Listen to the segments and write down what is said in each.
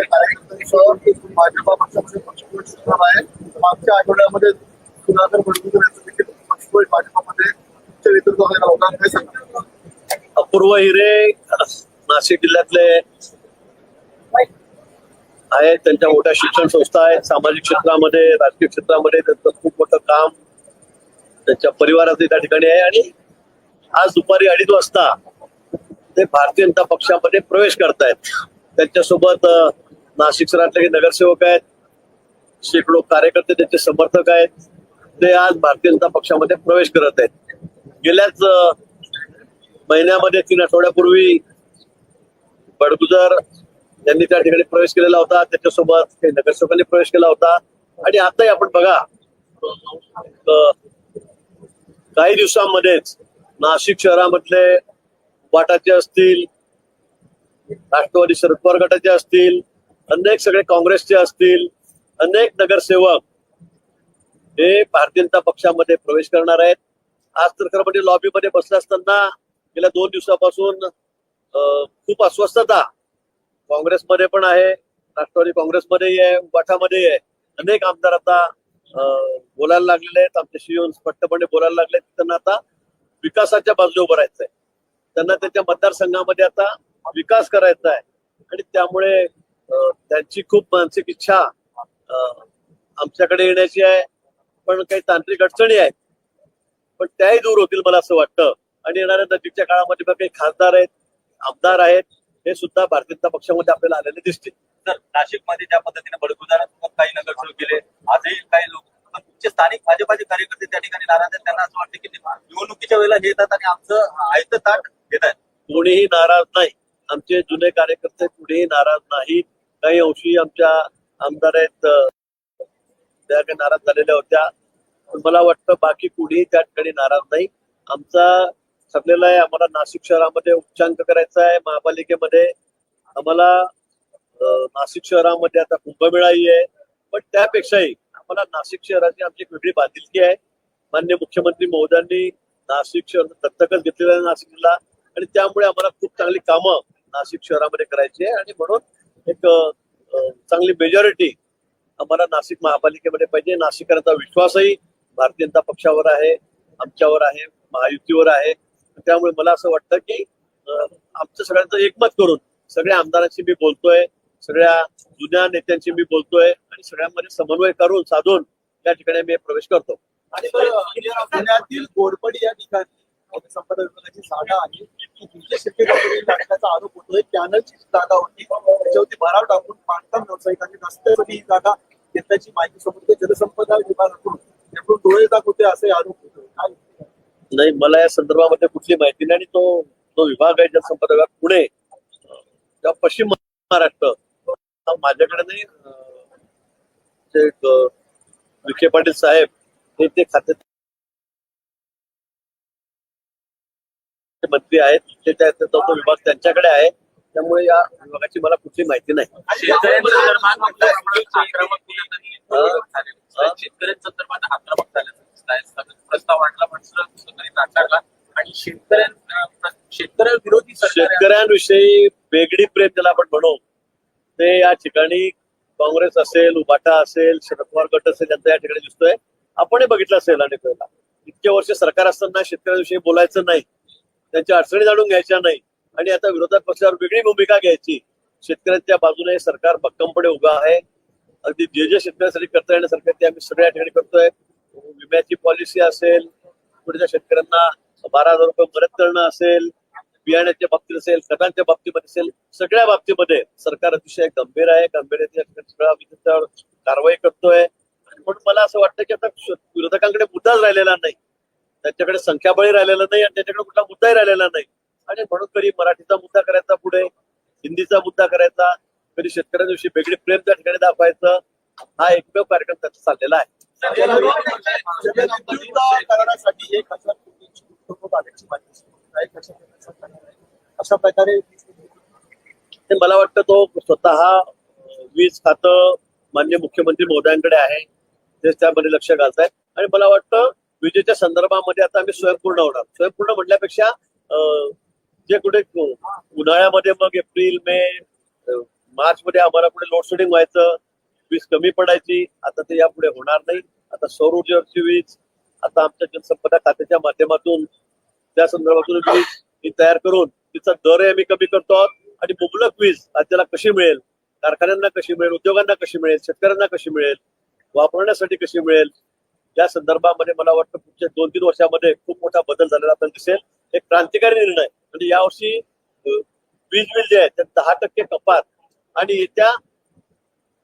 कार्यकर्त्यांसह भाजपा पक्षामध्ये पक्षप्रवेश आहे. मागच्या आठवड्यामध्ये सुधाकर बडगुजर यांचं भाजपामध्ये उच्च नेतृत्वामध्ये होता काय सांगणार अपूर्व हिरे नाशिक जिल्ह्यातले आहेत त्यांच्या मोठ्या शिक्षण संस्था आहेत. सामाजिक क्षेत्रामध्ये राजकीय क्षेत्रामध्ये त्यांचं खूप मोठं काम त्यांच्या परिवाराचं त्या ठिकाणी आहे. आणि आज दुपारी अडीच वाजता ते भारतीय जनता पक्षामध्ये प्रवेश करतायत. त्यांच्यासोबत नाशिक शहरातले नगरसेवक आहेत शेकडो कार्यकर्ते त्यांचे समर्थक आहेत. ते आज भारतीय जनता पक्षामध्ये प्रवेश करत आहेत. गेल्याच महिन्यामध्ये तीन आठवड्यापूर्वी बडगुजर यांनी त्या ठिकाणी प्रवेश केलेला होता. त्याच्यासोबत काही नगरसेवकांनी प्रवेश केला होता. आणि आताही आपण बघा काही दिवसांमध्येच नाशिक शहरामधले वाटाचे असतील राष्ट्रवादी शरद पवार गटाचे असतील अनेक सगळे काँग्रेसचे असतील अनेक नगरसेवक हे भारतीय जनता पक्षामध्ये प्रवेश करणार आहेत. आज तर खरं म्हणजे लॉबीमध्ये बसले असताना गेल्या दोन दिवसापासून खूप अस्वस्थता काँग्रेसमध्ये पण आहे राष्ट्रवादी काँग्रेसमध्येही आहे उबाठामध्येही आहे. अनेक आमदार आता बोलायला लागलेले आहेत. आमच्याशी येऊन स्पष्टपणे बोलायला लागले त्यांना आता विकासाच्या बाजूला उभं राहायचंय. त्यांना त्यांच्या मतदारसंघामध्ये आता विकास करायचा आहे. आणि त्यामुळे त्यांची खूप मानसिक इच्छा अं, आमच्याकडे येण्याची आहे. पण काही तांत्रिक अडचणी आहेत. पण त्याही दूर होतील मला असं वाटतं. आणि येणाऱ्या नजीकच्या काळामध्ये बघा काही खासदार आहेत आमदार आहेत हे सुद्धा भारतीय जनता पक्षामध्ये आपल्याला आलेले दिसतील. तर नाशिकमध्ये ज्या पद्धतीने बडगुजारासोबत काही नगरसेवक गेले आजही काही लोक तुमचे स्थानिक भाजपाचे कार्यकर्ते त्या ठिकाणी नाराज आहेत. त्यांना असं वाटतं की निवडणुकीच्या वेळेला हे येतात आणि आमचं आयत ताट घेत आहेत. कोणीही नाराज नाही. आमचे जुने कार्यकर्ते कुणीही नाराज नाहीत. काही अंशी आमच्या आमदार आहेत त्या काही नाराज झालेल्या होत्या. मला वाटतं बाकी कुणीही त्या ठिकाणी नाराज नाही. आमचा ठरलेला आहे आम्हाला नाशिक शहरामध्ये उच्चांक करायचा आहे. महापालिकेमध्ये आम्हाला नाशिक शहरामध्ये आता कुंभमेळाही आहे. पण त्यापेक्षाही आम्हाला नाशिक शहराची आमची एक वेगळी बांधिलकी आहे. मान्य मुख्यमंत्री महोदयांनी नाशिक शहर दत्तकच घेतलेलं आहे नाशिक जिल्हा आणि त्यामुळे आम्हाला खूप चांगली कामं नाशिक शहरामध्ये करायची आहे. आणि म्हणून एक चांगली मेजॉरिटी आम्हाला नाशिक महापालिकेमध्ये पाहिजे. नाशिकरांचा विश्वासही भारतीय जनता पक्षावर आहे आमच्यावर आहे महायुतीवर आहे. त्यामुळे मला असं वाटतं की आमचं सगळ्यांचं एकमत करून सगळ्या आमदारांशी मी बोलतोय सगळ्या जुन्या नेत्यांशी मी बोलतोय आणि सगळ्यांमध्ये समन्वय करून साधून त्या ठिकाणी मी प्रवेश करतो. आणि पुण्यातील गोडपडी या ठिकाणी संपदा विभागाची जागा आहे. ती आरोप होतोय. कॅनलची जागा होती. त्याच्यावरती भराव टाकून बांधकाम व्यावसायिकांनी रस्त्यासाठी ही जागा घेतल्याची माहिती समुद्र जलसंपदा विभागाकडून. त्याकडून डोळे दाखवते असे आरोप नाही मला या संदर्भामध्ये कुठली माहिती नाही आणि तो जो विभाग आहे जलसंपदा विभाग पुणे किंवा पश्चिम महाराष्ट्र माझ्याकडे नाही विखे पाटील साहेब हे ते खाते मंत्री आहेत ते त्या- तो विभाग त्यांच्याकडे आहे. त्यामुळे या विभागाची मला कुठली माहिती नाही. शेतकऱ्यांविषयी वेगळी प्रेम ज्याला आपण म्हणू. ते या ठिकाणी काँग्रेस असेल उबाटा असेल शरद पवार गट असेल यांचा या ठिकाणी दिसतोय. आपणही बघितलं असेल अनेक वेळेला. इतके वर्ष सरकार असताना शेतकऱ्यांविषयी बोलायचं नाही. त्यांच्या अडचणी जाणून घ्यायच्या नाही. आणि आता विरोधात पक्षावर वेगळी भूमिका घ्यायची. शेतकऱ्यांच्या बाजूने सरकार भक्कमपणे उभा आहे. अगदी जे जे शेतकऱ्यांसाठी करता येण्यासारखं ते आम्ही सगळ्या ठिकाणी करतोय. विम्याची पॉलिसी असेल पुढच्या शेतकऱ्यांना बारा हजार रुपये मदत करणं असेल बियाण्याच्या बाबतीत असेल खतांच्या बाबतीमध्ये असेल सगळ्या बाबतीमध्ये सरकार अतिशय गंभीर आहे. गंभीर कारवाई करतोय. आणि म्हणून मला असं वाटतं की आता विरोधकांकडे मुद्दाच राहिलेला नाही. त्यांच्याकडे संख्याबळी राहिलेला नाही आणि त्यांच्याकडे कुठला मुद्दाही राहिलेला नाही. आणि म्हणून कधी मराठीचा मुद्दा करायचा पुढे हिंदीचा मुद्दा करायचा कधी शेतकऱ्यांविषयी वेगळी प्रेम त्या ठिकाणी दाखवायचं. हा एकमेव कार्यक्रम त्याचा चाललेला आहे? अशा प्रकारे ते मला वाटतं तो स्वतः वीज खातं मान्य मुख्यमंत्री महोदयांकडे आहे. ते त्यामध्ये लक्ष घालतायत. आणि मला वाटतं विजेच्या संदर्भामध्ये आता आम्ही स्वयंपूर्ण होणार. स्वयंपूर्ण म्हटल्यापेक्षा अं, जे कुठे उन्हाळ्यामध्ये मग एप्रिल मे मार्च मध्ये आम्हाला पुढे लोड शेडिंग व्हायचं वीज कमी पडायची आता ते यापुढे होणार नाही. आता सौर ऊर्जेवरची वीज आता आमच्या जलसंपदा खात्याच्या माध्यमातून त्या संदर्भातून वीज ही तयार करून तिचा दरही आम्ही कमी करतो आहोत. आणि मुबलक वीज राज्याला कशी मिळेल कारखान्यांना कशी मिळेल उद्योगांना कशी मिळेल शेतकऱ्यांना कशी मिळेल वापरण्यासाठी कशी मिळेल या संदर्भामध्ये मला वाटतं पुढच्या दोन तीन वर्षामध्ये खूप मोठा बदल झालेला आपल्याला दिसेल. एक क्रांतिकारी निर्णय. म्हणजे यावर्षी वीज बिल जे आहे त्यात दहा टक्के कपात आणि येत्या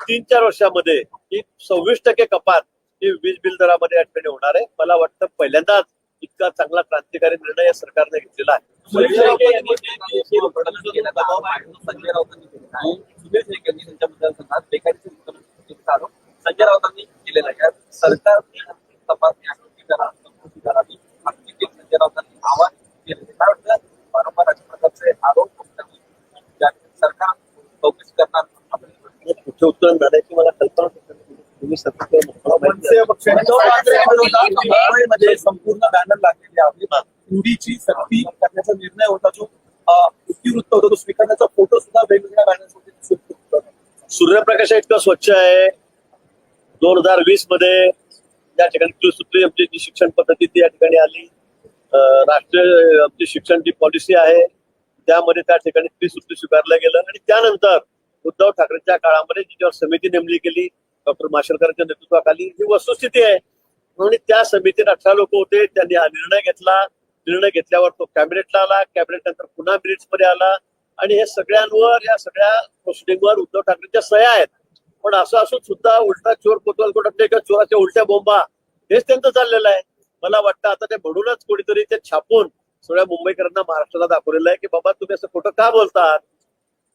तीन चार वर्षामध्ये ही सव्वीस टक्के कपात ही वीज बिल दरामध्ये या ठिकाणी होणार आहे. मला वाटतं पहिल्यांदाच इतका चांगला क्रांतिकारी निर्णय या सरकारने घेतलेला आहे. संजय राऊतांनी केलेला आहे. सुनील शेख यांनी त्यांच्या मतदारसंघात बेकारीचे उत्पन्न केल्याचा आरोप संजय राऊतांनी केलेला आहे सरकारने तपासणी आकृती करा चौकशी करावी अगदी ते संजय राऊतांनी आवाहन केले काय वाटतं वारंवार अशा प्रकारचे आरोप करताना ज्या सरकार चौकशी करणार कुठे उत्तर मला कल्पना. तुम्ही संपूर्ण बॅनर लागलेले आहे. हिंदीची सक्ती करण्याचा निर्णय होता जो अं, इतिवृत्त होता. तो स्वीकारण्याचा फोटो सुद्धा वेगवेगळ्या होता. सूर्यप्रकाश इतकं स्वच्छ आहे. दोन हजार वीसमध्ये या ठिकाणी त्रिसूत्री आमची जी शिक्षण पद्धती ती या ठिकाणी आली. राष्ट्रीय आमची शिक्षण जी पॉलिसी आहे त्यामध्ये त्या ठिकाणी त्रिसूत्री स्वीकारलं गेलं आणि त्यानंतर उद्धव ठाकरेंच्या काळामध्ये जिच्यावर समिती नेमली गेली डॉक्टर माशेलकरांच्या नेतृत्वाखाली ही वस्तुस्थिती आहे. म्हणून त्या समितीत अठरा लोक होते त्यांनी हा निर्णय घेतला. निर्णय घेतल्यावर तो कॅबिनेटला आला. कॅबिनेट नंतर पुन्हा ब्रिजमध्ये आला. आणि हे सगळ्यांवर या सगळ्या प्रोसिडिंगवर उद्धव ठाकरेंच्या सह्या आहेत. पण असं असून सुद्धा उलटा चोर कोतवाल कोटातले किंवा चोराच्या उलट्या बोंबा. हेच त्यांचं चाललेलं आहे. मला वाटतं आता ते म्हणूनच कोणीतरी ते छापून सगळ्या मुंबईकरांना महाराष्ट्राला दाखवलेलं आहे की बाबा तुम्ही असं खोटं का बोलतात?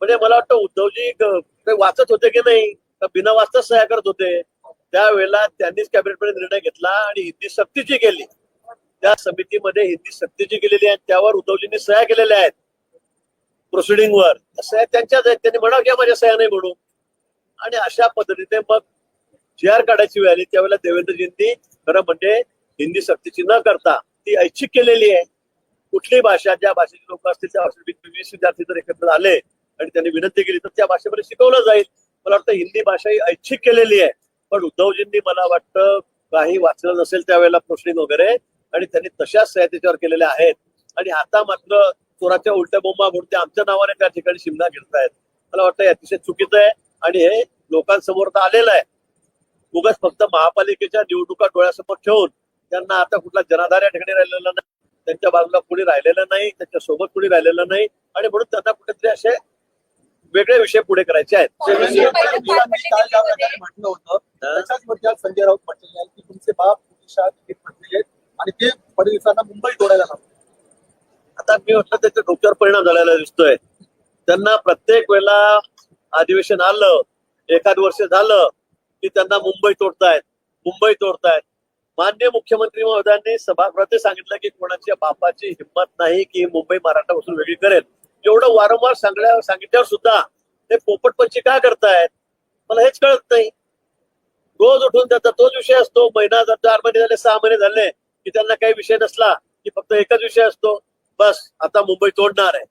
म्हणजे मला वाटतं उद्धवजी वाचत होते की नाही तर बिना वाचताच सह्या करत होते. त्यावेळेला त्यांनीच कॅबिनेटमध्ये निर्णय घेतला आणि हिंदी सक्तीची केली. त्या समितीमध्ये हिंदी सक्तीची केलेली आहे त्यावर उद्धवजींनी सह्या केलेल्या आहेत. प्रोसिडिंगवर वर. सह्या त्यांच्याच आहेत. त्यांनी म्हणा की माझ्या सह्या नाही म्हणू. आणि अशा पद्धतीने मग जी आर काढायची वेळ आली त्यावेळेला देवेंद्रजींनी खरं म्हणजे हिंदी सक्तीची न करता ती ऐच्छिक केलेली आहे. कुठली भाषा ज्या भाषेचे लोक असतील त्या भाषेत वीस विद्यार्थी जर एकत्र आले आणि त्यांनी विनंती केली तर त्या भाषेमध्ये शिकवलं जाईल. मला वाटतं हिंदी भाषा ही ऐच्छिक केलेली आहे. पण उद्धवजींनी मला वाटतं काही वाचलं नसेल त्यावेळेला प्रोसिडिंग वगैरे आणि त्यांनी तशाच सह्या त्याच्यावर केलेल्या आहेत. आणि आता मात्र चोराच्या उलट्या बोंबा म्हणून आमच्या नावाने त्या ठिकाणी शिमला घेत आहेत मला वाटतं हे अतिशय चुकीचं आहे आणि हे लोकांसमोर तर आलेलं आहे. उगाच फक्त महापालिकेच्या निवडणुका डोळ्यासमोर ठेवून त्यांना आता कुठला जनाधार या ठिकाणी राहिलेला नाही त्यांच्या बाजूला कुणी राहिलेलं नाही त्यांच्यासोबत कुणी राहिलेलं नाही. आणि म्हणून त्यांना कुठेतरी असे वेगळे विषय पुढे करायचे आहेत. म्हटलं होतं त्याच्याच मध्ये आज संजय राऊत म्हटलेले आहे की तुमचे बाप ओडिशा तिकीट म्हटलेले आहेत आणि ते फडणवीसांना मुंबई तोडायला आता मी म्हटलं त्याच्या डोक्यावर परिणाम झालेला दिसतोय. त्यांना प्रत्येक वेळेला अधिवेशन आलं एखाद वर्ष झालं की त्यांना मुंबई तोडतायत मुंबई तोडतायत. मान्य मुख्यमंत्री महोदयांनी सभागृहात सांगितलं की कोणाच्या बापाची हिंमत नाही की मुंबई महाराष्ट्रापासून वेगळी करेल. एवढं वारंवार सांगल्या सांगितल्यावर सुद्धा ते पोपटपंची का करतायत? मला हेच कळत नाही. रोज उठून त्याचा तोच विषय असतो. महिना जर चार महिने झाले सहा महिने झाले की त्यांना काही विषय नसला की फक्त एकच विषय असतो. बस आता मुंबई तोडणार आहे.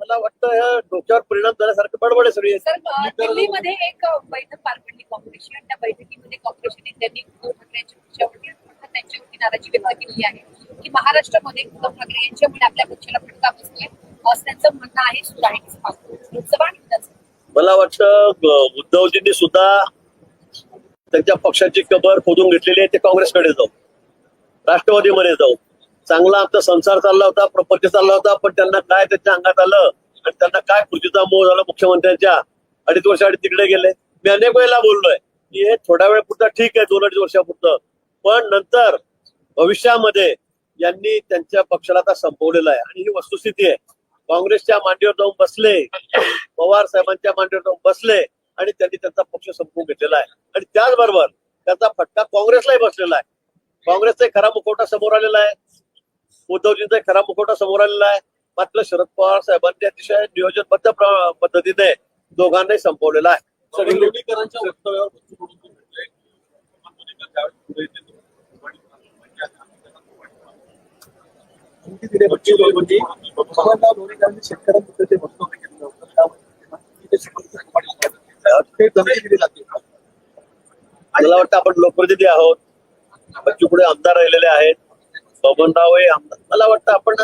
मला वाटतं ह्या डोक्यावर परिणाम झाल्यासारखं बडबड आहे सगळी. दिल्लीमध्ये एक बैठक पार पडली काँग्रेसची आणि त्या बैठकीमध्ये काँग्रेस नेत्यांनी उद्धव ठाकरे यांच्या पक्षावरती त्यांच्यावरती नाराजी व्यक्त केली आहे. की महाराष्ट्रामध्ये उद्धव ठाकरे यांच्यामुळे आपल्या पक्षाला फटका बसतोय? त्यांचं म्हणणं आहे लोकसभा मला वाटतं उद्धवजींनी सुद्धा त्यांच्या पक्षाची कबर खोदून घेतलेली आहे ते काँग्रेसकडे जाऊ राष्ट्रवादीमध्ये जाऊ चांगला आमचा संसार चालला होता प्रपंच चालला होता पण त्यांना काय त्यांच्या अंगात आलं आणि त्यांना काय खुर्चीचा मोह झाला मुख्यमंत्र्यांच्या? अडीच वर्ष आधी तिकडे गेले. मी अनेक वेळेला बोललोय की हे थोड्या वेळ पुरता ठीक आहे दोन अडीच वर्षापुरतं. पण नंतर भविष्यामध्ये यांनी त्यांच्या पक्षाला आता संपवलेला आहे आणि ही वस्तुस्थिती आहे. काँग्रेसच्या मांडीवर जाऊन बसले पवार साहेबांच्या मांडीवर जाऊन बसले आणि त्यांनी त्यांचा पक्ष संपवून घेतलेला आहे. आणि त्याचबरोबर त्याचा फटका काँग्रेसलाही बसलेला आहे. काँग्रेसचा खरा मुखवटा समोर आलेला आहे. उद्धवजींचा खरा मुखवटा समोर आलेला आहे. मात्र शरद पवार साहेबांनी अतिशय नियोजनबद्ध पद्धतीने दोघांनाही संपवलेला आहे. धमकी दिली बच्चू कडूंनी बबनराव लोणीकरांनी शेतकऱ्यांबद्दल ते वक्तव्य केलं होतं त्यामध्ये धमकी दिली जाते मला वाटतं आपण लोकप्रतिनिधी आहोत. बच्चू कडे आमदार राहिलेले आहेत. बबनराव हे आमदार. मला वाटतं आपण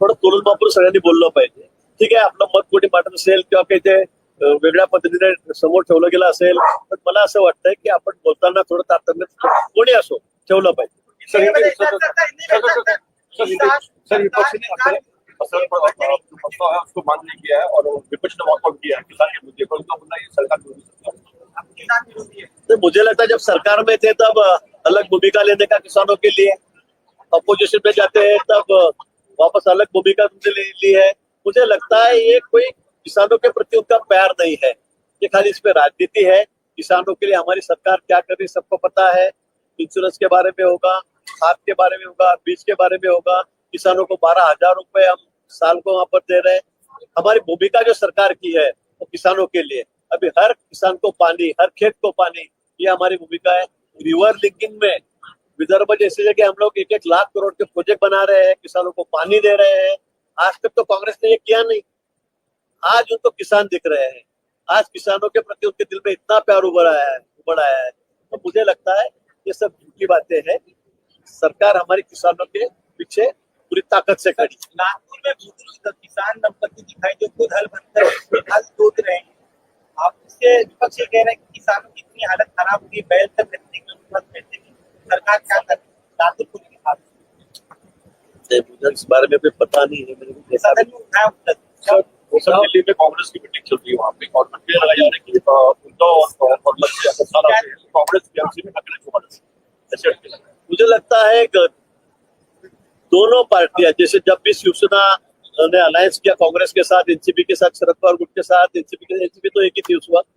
थोडं तोलून वापरून सगळ्यांनी बोललं पाहिजे. ठीक आहे आपलं मत कोणी मांडत असेल किंवा काही ते वेगळ्या पद्धतीने समोर ठेवलं गेलं असेल पण मला असं वाटतंय की आपण बोलताना थोडं तारतम्य कोणी असो ठेवलं पाहिजे. सर विपक्ष ने असल असल मसला उसको मान नहीं किया है और विपक्ष ने वॉकआउट किया है किसान के मुद्दे पर। उनका मुद्दा ये सरकार विरोधी तो मुझे लगता है जब सरकार में थे तब अलग भूमिका लेने का किसानों के लिए अपोजिशन में जाते हैं तब वापस अलग भूमिका तुमने ले ली है। मुझे लगता है ये कोई किसानों के प्रति उनका प्यार नहीं है। ये खाली इस पे राजनीति है। किसानों के लिए हमारी सरकार क्या कर रही सबको पता है। इंश्योरेंस के बारे में होगा। खाद के बारे में होगा, बीज के बारे में होगा। किसानों को बारह हज़ार रुपए हम साल को वहाँ पर दे रहे हैं। हमारी भूमिका जो सरकार की है, वो किसानों के लिए। अभी हर किसान को पानी, हर खेत को पानी, ये हमारी भूमिका है। रिवर लिंकिंग में विदर्भ जैसी जगह हम लोग एक एक लाख करोड़ के प्रोजेक्ट बना रहे हैं, किसानों को पानी दे रहे हैं। आज तक तो कांग्रेस ने ये किया नहीं। आज उनको किसान दिख रहे हैं। आज किसानों के प्रति उनके दिल में इतना प्यार उभर है उभर है। तो मुझे लगता है ये सब झूठी बातें हैं। सरकार हमारे किसानों के पीछे पूरी ताकत से खड़ी नागपुर में बुज़ुर्ग किसान दंपति दिखाई जो खुद हल बनकर हल जोत रहे हैं। आप इससे विपक्ष कह रहे हैं कि किसानों की इतनी हालत खराब हुई बैल तक रखने की की सरकार क्या कर रही है? लातूर पुलिस के साथ मुझे इस बारे में भी पता नहीं है मेरे को सदन में दिल्ली में कांग्रेस की मीटिंग चल रही है वहाँ पे और मंत्री जा रहे हैं कि उद्धव और ऐसा कांग्रेस में को ऐसे अटके लगे हैं। मुझे लगता है दोनों पार्टियाँ, जैसे जब भी शिवसेना ने अलायंस किया कांग्रेस के साथ एनसीपी के साथ, शरद पवार गुट के साथ एनसीपी के एनसीपी तो एक ही थी उस वक्त।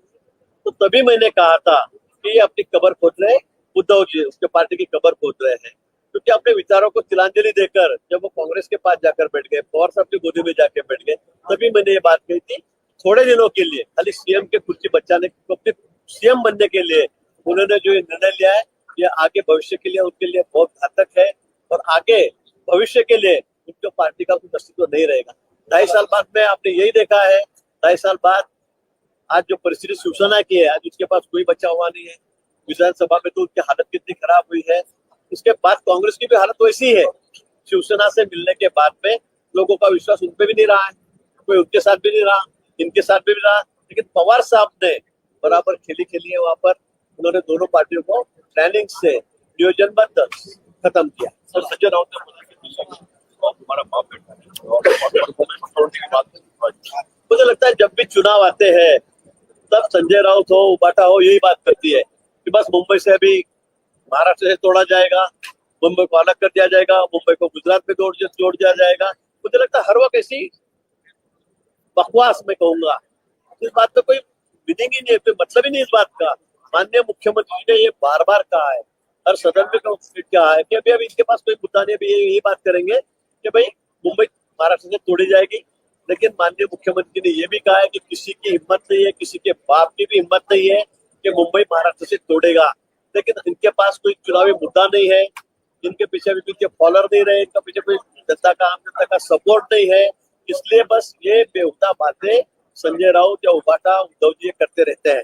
तो तभी मैंने कहा था कि अपनी कबर खोद रहे उद्धव जी, उसके पार्टी की कबर खोद रहे हैं। क्योंकि अपने विचारों को तिलांजलि देकर जब वो कांग्रेस के पास जाकर बैठ गए, पवार साहब की गोदी में जाकर बैठ गए, तभी मैंने ये बात कही थी, थोड़े दिनों के लिए, खाली सीएम के कुर्सी बचाने अपने सीएम बनने के लिए उन्होंने जो निर्णय लिया है ये आगे भविष्य के लिए, उनके लिए बहुत घातक है और आगे भविष्य के लिए उनके पार्टी का कोई अस्तित्व नहीं रहेगा। ढाई साल बाद में आपने यही देखा है, ढाई साल बाद आज जो परिस्थिति शिवसेना की है, आज उसके पास कोई बचा हुआ नहीं है। विधानसभा में तो उनकी हालत कितनी खराब हुई है। उसके बाद कांग्रेस की भी हालत वैसी है। शिवसेना से मिलने के बाद में लोगों का विश्वास उन पे भी नहीं रहा है। कोई उनके साथ भी नहीं रहा, इनके साथ भी नहीं रहा। लेकिन पवार साहब ने बराबर खेली खेली है वहाँ पर। उन्होंने दोनों पार्टियों को प्लानिंग से नियोजनबद्ध खत्म किया। सर, संजय राउत ने बोला कि हमारा बाप बेटा है। मुझे लगता है जब भी चुनाव आते हैं, तब संजय राउत हो, उबाटा हो, यही बात करती है कि बस मुंबई से अभी महाराष्ट्र से तोड़ा जाएगा, मुंबई को अलग कर दिया जाएगा, मुंबई को गुजरात में जोड़ जोड़ दिया जाएगा। मुझे लगता है हर वक्त ऐसी बकवास में कहूँगा। इस बात का कोई मीनिंग ही नहीं है मतलब ही नहीं इस बात का। माननीय मुख्यमंत्री ने ये बार बार कहा है। हर सदन में कहा- है? कि अभी अभी इनके पास कोई मुद्दा नहीं, अभी यही बात करेंगे कि भाई मुंबई महाराष्ट्र से तोड़ी जाएगी। लेकिन माननीय मुख्यमंत्री ने ये भी कहा है कि किसी की हिम्मत नहीं है, किसी के बाप की भी हिम्मत नहीं है कि मुंबई महाराष्ट्र से तोड़ेगा। लेकिन इनके पास कोई चुनावी मुद्दा नहीं है। इनके पीछे अभी इनके फॉलोअर नहीं रहे, इनके पीछे कोई जनता का, आम जनता का सपोर्ट नहीं है। इसलिए बस ये बेहुदा बातें संजय राउत या उबाटा, उद्धव जी करते रहते हैं।